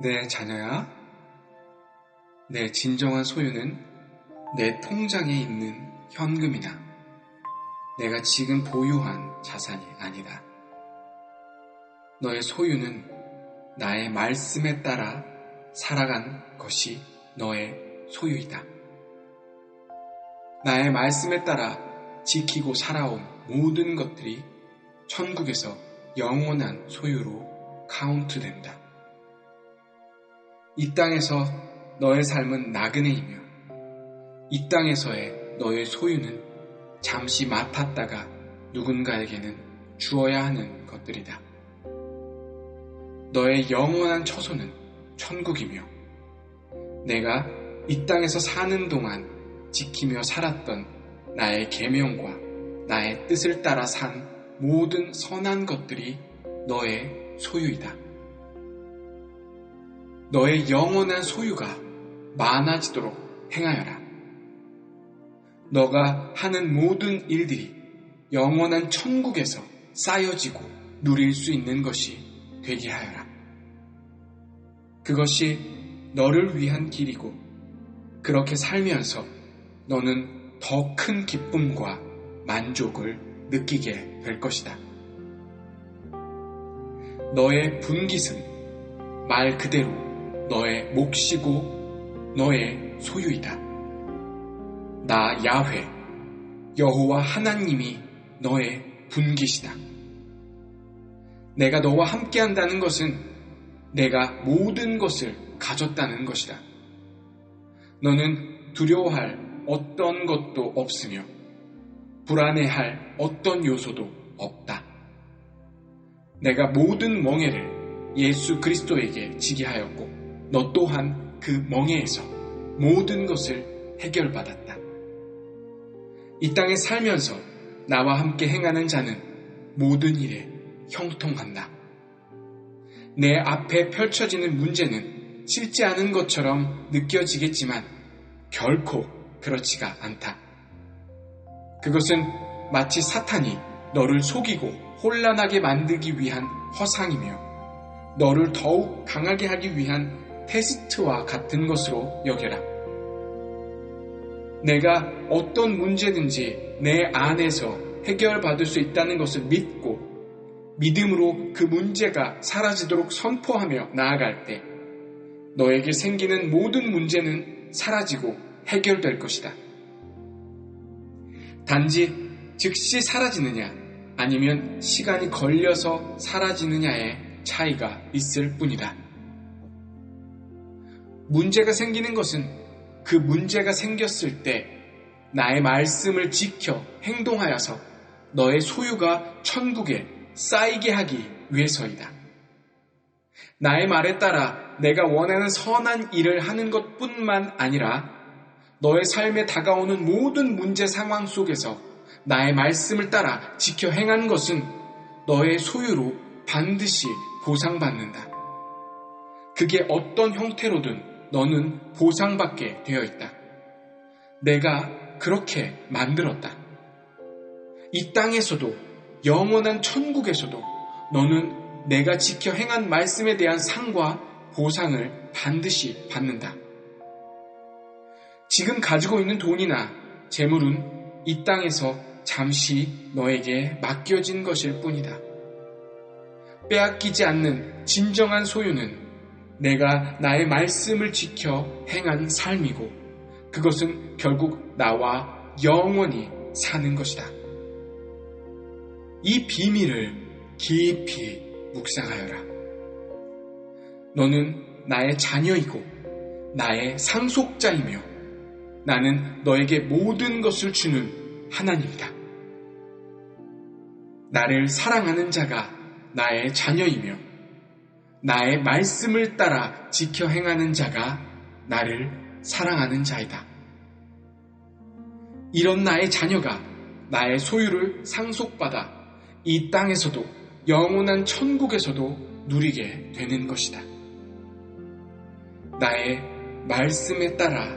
내 자녀야, 내 진정한 소유는 내 통장에 있는 현금이나 내가 지금 보유한 자산이 아니다. 너의 소유는 나의 말씀에 따라 살아간 것이 너의 소유이다. 나의 말씀에 따라 지키고 살아온 모든 것들이 천국에서 영원한 소유로 카운트된다. 이 땅에서 너의 삶은 나그네이며 이 땅에서의 너의 소유는 잠시 맡았다가 누군가에게는 주어야 하는 것들이다. 너의 영원한 처소는 천국이며 내가 이 땅에서 사는 동안 지키며 살았던 나의 계명과 나의 뜻을 따라 산 모든 선한 것들이 너의 소유이다. 너의 영원한 소유가 많아지도록 행하여라. 너가 하는 모든 일들이 영원한 천국에서 쌓여지고 누릴 수 있는 것이 되게 하여라. 그것이 너를 위한 길이고 그렇게 살면서 너는 더 큰 기쁨과 만족을 느끼게 될 것이다. 너의 분깃은 말 그대로 너의 몫이고 너의 소유이다. 나 야훼 여호와 하나님이 너의 분깃이다. 내가 너와 함께 한다는 것은 내가 모든 것을 가졌다는 것이다. 너는 두려워할 어떤 것도 없으며 불안해할 어떤 요소도 없다. 내가 모든 멍해를 예수 그리스도에게 지게 하였고 너 또한 그 멍해에서 모든 것을 해결받았다. 이 땅에 살면서 나와 함께 행하는 자는 모든 일에 형통한다. 내 앞에 펼쳐지는 문제는 쉽지 않은 것처럼 느껴지겠지만 결코 그렇지가 않다. 그것은 마치 사탄이 너를 속이고 혼란하게 만들기 위한 허상이며 너를 더욱 강하게 하기 위한 테스트와 같은 것으로 여겨라. 내가 어떤 문제든지 내 안에서 해결받을 수 있다는 것을 믿고 믿음으로 그 문제가 사라지도록 선포하며 나아갈 때 너에게 생기는 모든 문제는 사라지고 해결될 것이다. 단지 즉시 사라지느냐 아니면 시간이 걸려서 사라지느냐의 차이가 있을 뿐이다. 문제가 생기는 것은 그 문제가 생겼을 때 나의 말씀을 지켜 행동하여서 너의 소유가 천국에 쌓이게 하기 위해서이다. 나의 말에 따라 내가 원하는 선한 일을 하는 것 뿐만 아니라 너의 삶에 다가오는 모든 문제 상황 속에서 나의 말씀을 따라 지켜 행하는 것은 너의 소유로 반드시 보상받는다. 그게 어떤 형태로든 너는 보상받게 되어 있다. 내가 그렇게 만들었다. 이 땅에서도 영원한 천국에서도 너는 내가 지켜 행한 말씀에 대한 상과 보상을 반드시 받는다. 지금 가지고 있는 돈이나 재물은 이 땅에서 잠시 너에게 맡겨진 것일 뿐이다. 빼앗기지 않는 진정한 소유는 내가 나의 말씀을 지켜 행한 삶이고 그것은 결국 나와 영원히 사는 것이다. 이 비밀을 깊이 묵상하여라. 너는 나의 자녀이고 나의 상속자이며 나는 너에게 모든 것을 주는 하나님이다. 나를 사랑하는 자가 나의 자녀이며 나의 말씀을 따라 지켜 행하는 자가 나를 사랑하는 자이다. 이런 나의 자녀가 나의 소유를 상속받아 이 땅에서도 영원한 천국에서도 누리게 되는 것이다. 나의 말씀에 따라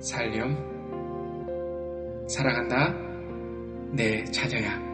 살렴 사랑한다 내 자녀야.